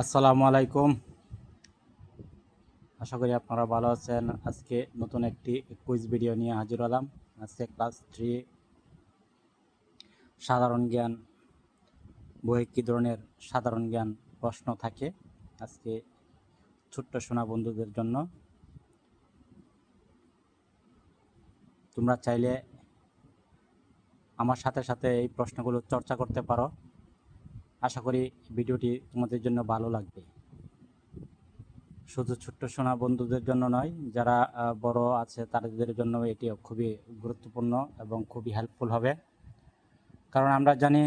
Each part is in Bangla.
আসসালামু আলাইকুম। আশা করি আপনারা ভালো আছেন। আজকে নতুন একটি কুইজ ভিডিও নিয়ে হাজির হলাম। আজকে ক্লাস থ্রি সাধারণ জ্ঞান বইয়ে কী ধরনের সাধারণ জ্ঞান প্রশ্ন থাকে? আজকে ছোট্ট সোনা বন্ধুদের জন্য। তোমরা চাইলে আমার সাথে সাথে এই প্রশ্নগুলো চর্চা করতে পারো। আশা করি ভিডিওটি তোমাদের জন্য ভালো লাগবে। শুধু ছোট্ট সোনা বন্ধুদের জন্য নয়, যারা বড় আছে তাদের জন্য এটি খুবই গুরুত্বপূর্ণ এবং খুবই হেল্পফুল হবে। কারণ আমরা জানি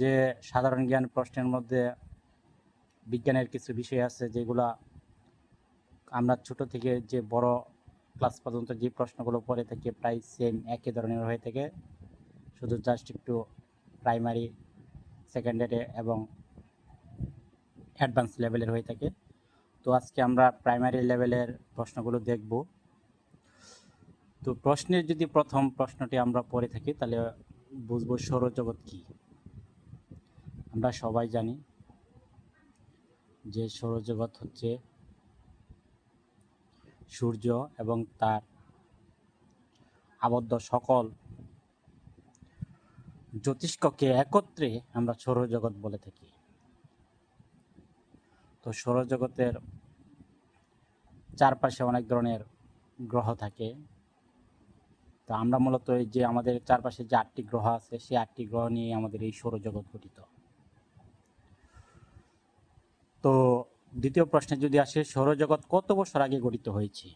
যে সাধারণ জ্ঞান প্রশ্নের মধ্যে বিজ্ঞানের কিছু বিষয় আছে যেগুলো আমরা ছোট থেকে যে বড় ক্লাস পর্যন্ত যে প্রশ্নগুলো পড়ে থাকি, প্রায় সেম একই ধরনের হয়ে থাকে। শুধু জাস্ট একটু প্রাইমারি সেকেন্ডারি এবং অ্যাডভান্স লেভেলের হয়ে থাকে। তো আজকে আমরা প্রাইমারি লেভেলের প্রশ্নগুলো দেখব। তো প্রশ্নের যদি প্রথম প্রশ্নটি আমরা পড়ে থাকি, তাহলে বুঝব সৌরজগৎ কী? আমরা সবাই জানি যে সৌরজগৎ হচ্ছে সূর্য এবং তার আবদ্ধ সকল জ্যোতিষ্ককে একত্রে আমরা সৌরজগৎ বলে থাকি। তো সৌরজগতের চারপাশে অনেক ধরনের গ্রহ থাকে। তো আমরা মূলত এই যে আমাদের চারপাশে যে আটটি গ্রহ আছে, সেই আটটি গ্রহ নিয়ে আমাদের এই সৌরজগৎ গঠিত। তো দ্বিতীয় প্রশ্নে যদি আসে, সৌরজগৎ কত বছর আগে গঠিত হয়েছে?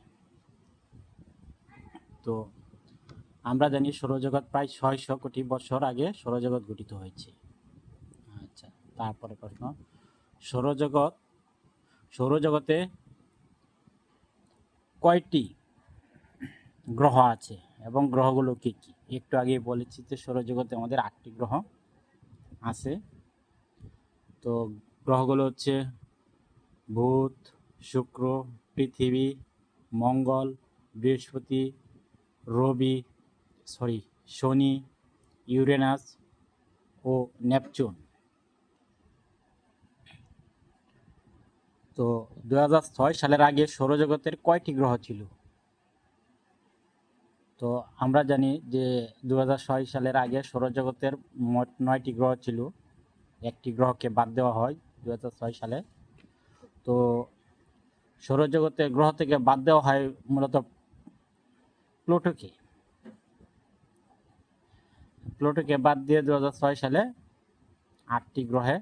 তো আমরা জানি সৌরজগৎ প্রায় ছয়শো কোটি বছর আগে সৌরজগৎ গঠিত হয়েছে। আচ্ছা তারপরে প্রশ্ন। সৌরজগৎ, সৌরজগতে কয়টি গ্রহ আছে এবং গ্রহগুলো কী কী? একটু আগে বলেছি যে সৌরজগতে আমাদের আটটি গ্রহ আছে। তো গ্রহগুলো হচ্ছে বুধ, শুক্র, পৃথিবী, মঙ্গল, বৃহস্পতি, রবি সরি শনি ইউরেনাস ও নেপচুন। তো দুহাজার ছয় সালের আগে সৌরজগতের কয়টি গ্রহ ছিল? তো আমরা জানি যে দু হাজার ছয় সালের আগে সৌরজগতের মোট নয়টি গ্রহ ছিল। একটি গ্রহকে বাদ দেওয়া হয় দু হাজার ছয় সালে। তো সৌরজগতের গ্রহ থেকে বাদ দেওয়া হয় মূলত প্লুটোকে। প্লুটোকে বাদ দিয়ে দু হাজার ছয় সালে আটটি গ্রহে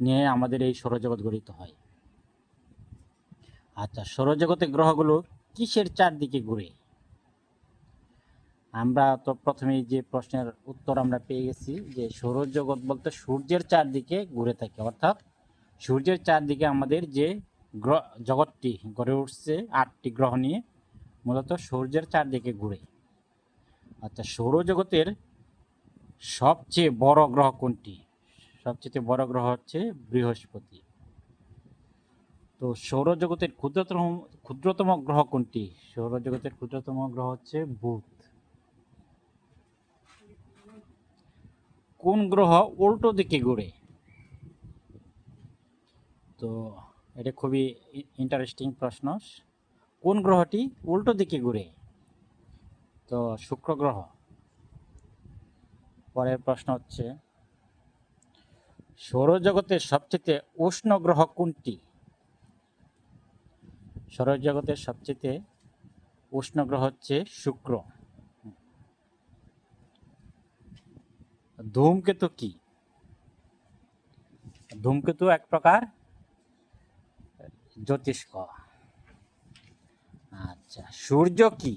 নিয়ে আমাদের এই সৌরজগৎ গঠিত হয়। আচ্ছা সৌরজগতের গ্রহগুলো কিসের চারদিকে ঘুরে? আমরা তো প্রথমেই যে প্রশ্নের উত্তর আমরা পেয়ে গেছি যে সৌরজগৎ বলতে সূর্যের চারদিকে ঘুরে থাকে। অর্থাৎ সূর্যের চারদিকে আমাদের যে গ্রহ জগৎটি গড়ে উঠছে, আটটি গ্রহ নিয়ে মূলত সূর্যের চারদিকে ঘুরে। আচ্ছা সৌরজগতের সবচেয়ে বড় গ্রহ কোনটি? সবচেয়ে বড় গ্রহ হচ্ছে বৃহস্পতি। তো সৌরজগতের ক্ষুদ্রতম ক্ষুদ্রতম গ্রহ কোনটি? সৌরজগতের ক্ষুদ্রতম গ্রহ হচ্ছে বুধ। কোন গ্রহ উল্টো দিকে ঘুরে? তো এটা খুবই ইন্টারেস্টিং প্রশ্ন। কোন গ্রহটি উল্টো দিকে ঘুরে? তো শুক্র গ্রহ। পরের প্রশ্ন হচ্ছে, সৌরজগতের সবচেয়ে উষ্ণ গ্রহ কোনটি? সৌরজগতের সবচেয়ে উষ্ণ গ্রহ হচ্ছে শুক্র। ধূমকেতু কি? ধূমকেতু এক প্রকার জ্যোতিষ্ক। আচ্ছা সূর্য কি?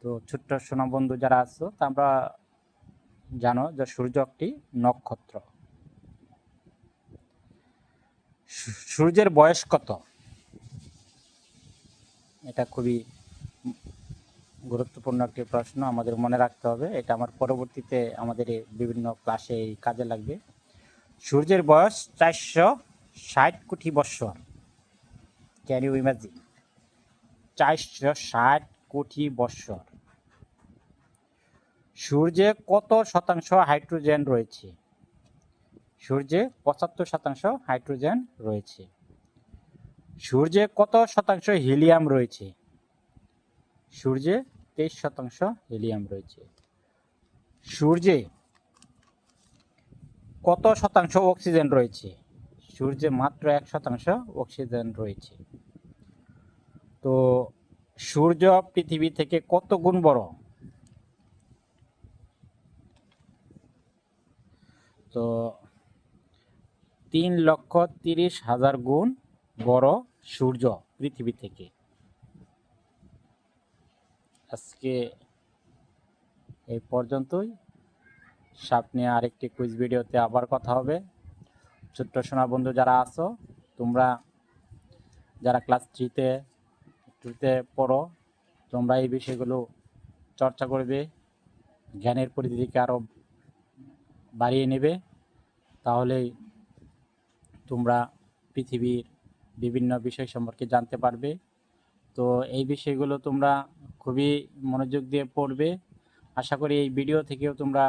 তো ছোট্ট সোনা বন্ধু যারা আছো, তা আমরা জানো যে সূর্য একটি নক্ষত্র। সূর্যের বয়স কত? এটা খুবই গুরুত্বপূর্ণ একটি প্রশ্ন আমাদের মনে রাখতে হবে। এটা আমার পরবর্তীতে আমাদের বিভিন্ন ক্লাসে এই কাজে লাগবে। সূর্যের বয়স চারশো ষাট কোটি বৎসর। ক্যান ইউ ইমাজিন চারশো ষাট কোটি বৎসর। সূর্যে কত শতাংশ হাইড্রোজেন রয়েছে? সূর্যে পঁচাত্তর শতাংশ হাইড্রোজেন রয়েছে। সূর্যে কত শতাংশ হিলিয়াম রয়েছে? সূর্যে তেইশ শতাংশ হিলিয়াম রয়েছে। সূর্যে কত শতাংশ অক্সিজেন রয়েছে? সূর্যে মাত্র এক শতাংশ অক্সিজেন রয়েছে। তো সূর্য পৃথিবী থেকে কত গুণ বড়? তো তিন লক্ষ তিরিশ হাজার গুণ বড় সূর্য পৃথিবী থেকে। আজকে এই পর্যন্তই। সামনে আরেকটি কুইজ ভিডিওতে আবার কথা হবে। ছোট্ট সোনা বন্ধু যারা আছো, তোমরা যারা ক্লাস থ্রিতে টুতে পড়ো, তোমরা এই বিষয়গুলো চর্চা করবে। জ্ঞানের পরিধিকে আরও বাড়িয়ে নেবে, তাহলেই তোমরা পৃথিবীর বিভিন্ন বিষয় সম্পর্কে জানতে পারবে। তো এই বিষয়গুলো তোমরা খুবই মনোযোগ দিয়ে পড়বে। আশা করি এই ভিডিও থেকেও তোমরা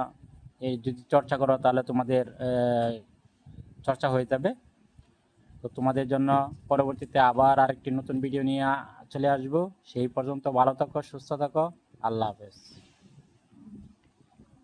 এই যদি চর্চা করো, তাহলে তোমাদের চর্চা হয়ে যাবে। তো তোমাদের জন্য পরবর্তীতে আবার আরেকটি নতুন ভিডিও নিয়ে চলে আসব। সেই পর্যন্ত ভালো থাকো, সুস্থ থাকো। আল্লাহ হাফেজ।